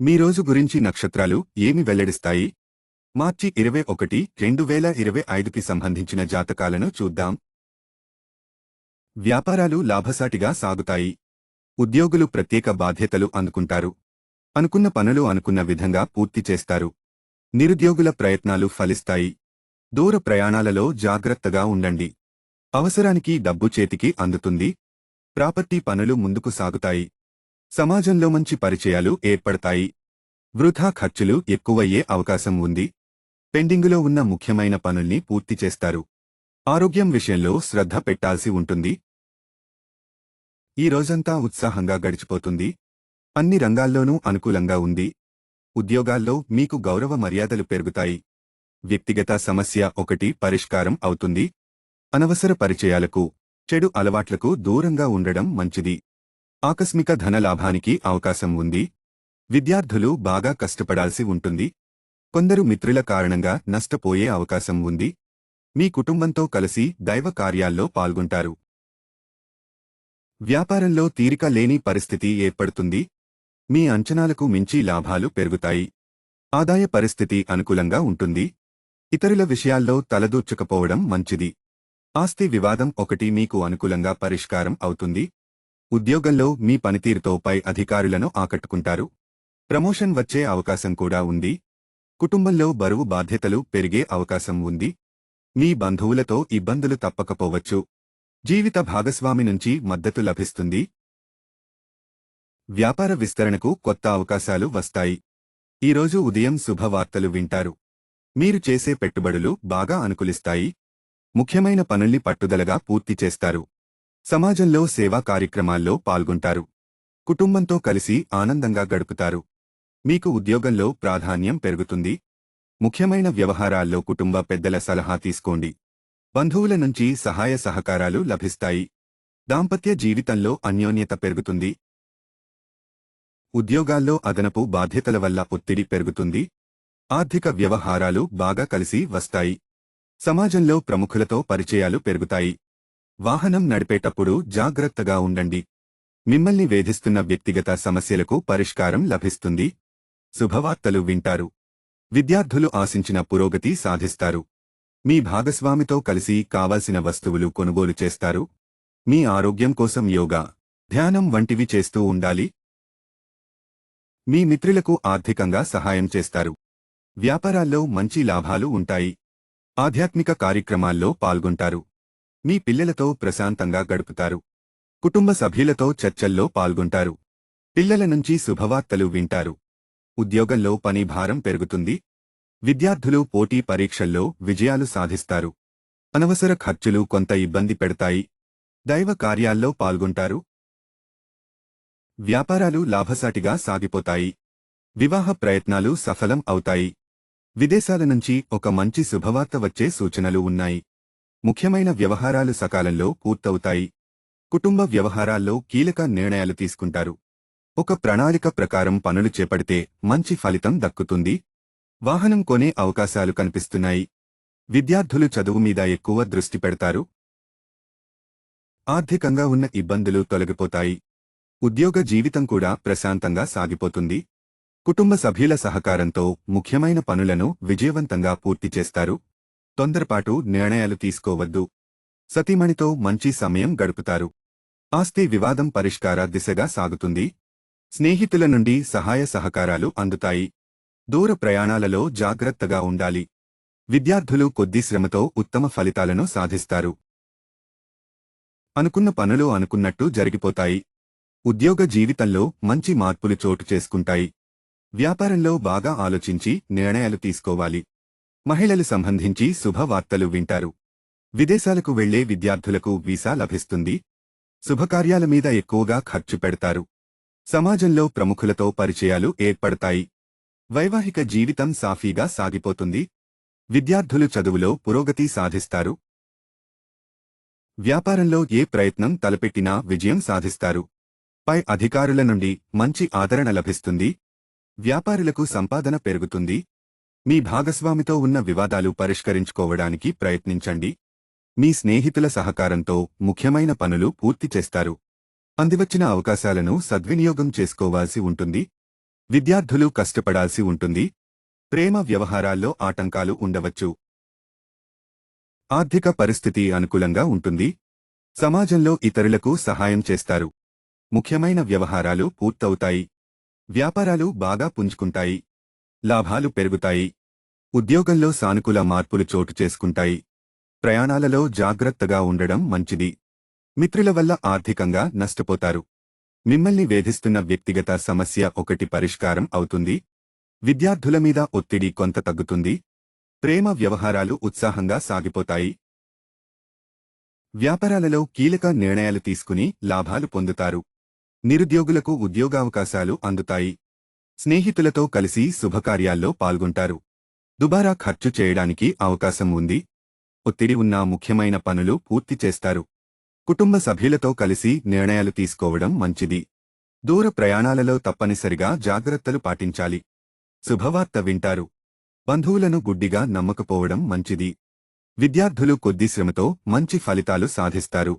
మీ రోజు గురించి నక్షత్రాలు ఏమి వెల్లడిస్తాయి? మార్చి ఇరవై ఒకటి రెండు వేల ఇరవై ఐదుకి సంబంధించిన జాతకాలను చూద్దాం. వ్యాపారాలు లాభసాటిగా సాగుతాయి. ఉద్యోగులు ప్రత్యేక బాధ్యతలు అందుకుంటారు. అనుకున్న పనులు అనుకున్న విధంగా పూర్తి చేస్తారు. నిరుద్యోగుల ప్రయత్నాలు ఫలిస్తాయి. దూర ప్రయాణాలలో జాగ్రత్తగా ఉండండి. అవసరానికి డబ్బు చేతికి అందుతుంది. ప్రాపర్టీ పనులు ముందుకు సాగుతాయి. సమాజంలో మంచి పరిచయాలు ఏర్పడతాయి. వృధా ఖర్చులు ఎక్కువయ్యే అవకాశం ఉంది. పెండింగులో ఉన్న ముఖ్యమైన పనుల్ని పూర్తి చేస్తారు. ఆరోగ్యం విషయంలో శ్రద్ధ పెట్టాల్సి ఉంటుంది. ఈ రోజంతా ఉత్సాహంగా గడిచిపోతుంది. అన్ని రంగాల్లోనూ అనుకూలంగా ఉంది. ఉద్యోగాల్లో మీకు గౌరవ మర్యాదలు పెరుగుతాయి. వ్యక్తిగత సమస్య ఒకటి పరిష్కారం అవుతుంది. అనవసర పరిచయాలకు చెడు అలవాట్లకు దూరంగా ఉండడం మంచిది. ఆకస్మిక ధనలాభానికి అవకాశం ఉంది. విద్యార్థులు బాగా కష్టపడాల్సి ఉంటుంది. కొందరు మిత్రుల కారణంగా నష్టపోయే అవకాశం ఉంది. మీ కుటుంబంతో కలిసి దైవ కార్యాల్లో పాల్గొంటారు. వ్యాపారంలో తీరిక లేని పరిస్థితి ఏర్పడుతుంది. మీ అంచనాలకు మించి లాభాలు పెరుగుతాయి. ఆదాయ పరిస్థితి అనుకూలంగా ఉంటుంది. ఇతరుల విషయాల్లో తలదూర్చకపోవడం మంచిది. ఆస్తి వివాదం ఒకటి మీకు అనుకూలంగా పరిష్కారం అవుతుంది. ఉద్యోగంలో మీ పనితీరుతో పై అధికారులను ఆకట్టుకుంటారు. ప్రమోషన్ వచ్చే అవకాశం కూడా ఉంది. కుటుంబంలో బరువు బాధ్యతలు పెరిగే అవకాశం ఉంది. మీ బంధువులతో ఇబ్బందులు తప్పకపోవచ్చు. జీవిత భాగస్వామి నుంచి మద్దతు లభిస్తుంది. వ్యాపార విస్తరణకు కొత్త అవకాశాలు వస్తాయి. ఈరోజు ఉదయం శుభవార్తలు వింటారు. మీరు చేసే పెట్టుబడులు బాగా అనుకూలిస్తాయి. ముఖ్యమైన పనుల్ని పట్టుదలగా పూర్తి చేస్తారు. సమాజంలో సేవా కార్యక్రమాల్లో పాల్గొంటారు. కుటుంబంతో కలిసి ఆనందంగా గడుపుతారు. మీకు ఉద్యోగంలో ప్రాధాన్యం పెరుగుతుంది. ముఖ్యమైన వ్యవహారాల్లో కుటుంబ పెద్దల సలహా తీసుకోండి. బంధువుల నుంచి సహాయ సహకారాలు లభిస్తాయి. దాంపత్య జీవితంలో అన్యోన్యత పెరుగుతుంది. ఉద్యోగాల్లో అదనపు బాధ్యతల వల్ల ఒత్తిడి పెరుగుతుంది. ఆర్థిక వ్యవహారాలు బాగా కలిసి వస్తాయి. సమాజంలో ప్రముఖులతో పరిచయాలు పెరుగుతాయి. వాహనం నడిపేటప్పుడు జాగ్రత్తగా ఉండండి. మిమ్మల్ని వేధిస్తున్న వ్యక్తిగత సమస్యలకు పరిష్కారం లభిస్తుంది. శుభవార్తలు వింటారు. విద్యార్థులు ఆశించిన పురోగతి సాధిస్తారు. మీ భాగస్వామితో కలిసి కావాల్సిన వస్తువులు కొనుగోలు చేస్తారు. మీ ఆరోగ్యం కోసం యోగా ధ్యానం వంటివి చేస్తూ ఉండాలి. మీ మిత్రులకు ఆర్థికంగా సహాయం చేస్తారు. వ్యాపారాల్లో మంచి లాభాలు ఉంటాయి. ఆధ్యాత్మిక కార్యక్రమాల్లో పాల్గొంటారు. మీ పిల్లలతో ప్రశాంతంగా గడుపుతారు. కుటుంబ సభ్యులతో చర్చల్లో పాల్గొంటారు. పిల్లల నుంచి శుభవార్తలు వింటారు. ఉద్యోగంలో పని భారం పెరుగుతుంది. విద్యార్థులు పోటీ పరీక్షల్లో విజయాలు సాధిస్తారు. అనవసర ఖర్చులు కొంత ఇబ్బంది పెడతాయి. దైవ కార్యాల్లో పాల్గొంటారు. వ్యాపారాలు లాభసాటిగా సాగిపోతాయి. వివాహ ప్రయత్నాలు సఫలం అవుతాయి. విదేశాల నుంచి ఒక మంచి శుభవార్త వచ్చే సూచనలు ఉన్నాయి. ముఖ్యమైన వ్యవహారాలు సకాలంలో పూర్తవుతాయి. కుటుంబ వ్యవహారాల్లో కీలక నిర్ణయాలు తీసుకుంటారు. ఒక ప్రణాళిక ప్రకారం పనులు చేపడితే మంచి ఫలితం దక్కుతుంది. వాహనం కొనే అవకాశాలు కనిపిస్తున్నాయి. విద్యార్థులు చదువు మీద ఎక్కువ దృష్టి పెడతారు. ఆర్థికంగా ఉన్న ఇబ్బందులు తొలగిపోతాయి. ఉద్యోగ జీవితం కూడా ప్రశాంతంగా సాగిపోతుంది. కుటుంబ సభ్యుల సహకారంతో ముఖ్యమైన పనులను విజయవంతంగా పూర్తి చేస్తారు. తొందరపాటు నిర్ణయాలు తీసుకోవద్దు. సతీమణితో మంచి సమయం గడుపుతారు. ఆస్తి వివాదం పరిష్కార దిశగా సాగుతుంది. స్నేహితుల నుండి సహాయ సహకారాలు అందుతాయి. దూర ప్రయాణాలలో జాగ్రత్తగా ఉండాలి. విద్యార్థులు కొద్ది శ్రమతో ఉత్తమ ఫలితాలను సాధిస్తారు. అనుకున్న పనులు అనుకున్నట్టు జరిగిపోతాయి. ఉద్యోగ జీవితంలో మంచి మార్పులు చోటు చేసుకుంటాయి. వ్యాపారంలో బాగా ఆలోచించి నిర్ణయాలు తీసుకోవాలి. మహిళలు సంబంధించి శుభవార్తలు వింటారు. విదేశాలకు వెళ్ళే విద్యార్థులకు వీసా లభిస్తుంది. శుభకార్యాల మీద ఎక్కువగా ఖర్చు పెడతారు. సమాజంలో ప్రముఖులతో పరిచయాలు ఏర్పడతాయి. వైవాహిక జీవితం సాఫీగా సాగిపోతుంది. విద్యార్థులు చదువులో పురోగతి సాధిస్తారు. వ్యాపారంలో ఏ ప్రయత్నం తలపెట్టినా విజయం సాధిస్తారు. పై అధికారుల నుండి మంచి ఆదరణ లభిస్తుంది. వ్యాపారులకు సంపాదన పెరుగుతుంది. మీ భాగస్వామితో ఉన్న వివాదాలు పరిష్కరించుకోవడానికి ప్రయత్నించండి. మీ స్నేహితుల సహకారంతో ముఖ్యమైన పనులు పూర్తి చేస్తారు. అందివచ్చిన అవకాశాలను సద్వినియోగం చేసుకోవాల్సి ఉంటుంది. విద్యార్థులు కష్టపడాల్సి ఉంటుంది. ప్రేమ వ్యవహారాల్లో ఆటంకాలు ఉండవచ్చు. ఆర్థిక పరిస్థితి అనుకూలంగా ఉంటుంది. సమాజంలో ఇతరులకు సహాయం చేస్తారు. ముఖ్యమైన వ్యవహారాలు పూర్తవుతాయి. వ్యాపారాలు బాగా పుంజుకుంటాయి. లాభాలు పెరుగుతాయి. ఉద్యోగంలో సానుకూల మార్పులు చోటు చేసుకుంటాయి. ప్రయాణాలలో జాగ్రత్తగా ఉండడం మంచిది. మిత్రుల వల్ల ఆర్థికంగా నష్టపోతారు. మిమ్మల్ని వేధిస్తున్న వ్యక్తిగత సమస్య ఒకటి పరిష్కారం అవుతుంది. విద్యార్థుల మీద ఒత్తిడి కొంత తగ్గుతుంది. ప్రేమ వ్యవహారాలు ఉత్సాహంగా సాగిపోతాయి. వ్యాపారాలలో కీలక నిర్ణయాలు తీసుకుని లాభాలు పొందుతారు. నిరుద్యోగులకు ఉద్యోగావకాశాలు అందుతాయి. స్నేహితులతో కలిసి శుభకార్యాల్లో పాల్గొంటారు. దుబారా ఖర్చు చేయడానికి అవకాశం ఉంది. ఒత్తిడి ఉన్న ముఖ్యమైన పనులు పూర్తి చేస్తారు. కుటుంబ సభ్యులతో కలిసి నిర్ణయాలు తీసుకోవడం మంచిది. దూర ప్రయాణాలలో తప్పనిసరిగా జాగ్రత్తలు పాటించాలి. శుభవార్త వింటారు. బంధువులను గుడ్డిగా నమ్మకపోవడం మంచిది. విద్యార్థులు కొద్ది శ్రమతో మంచి ఫలితాలు సాధిస్తారు.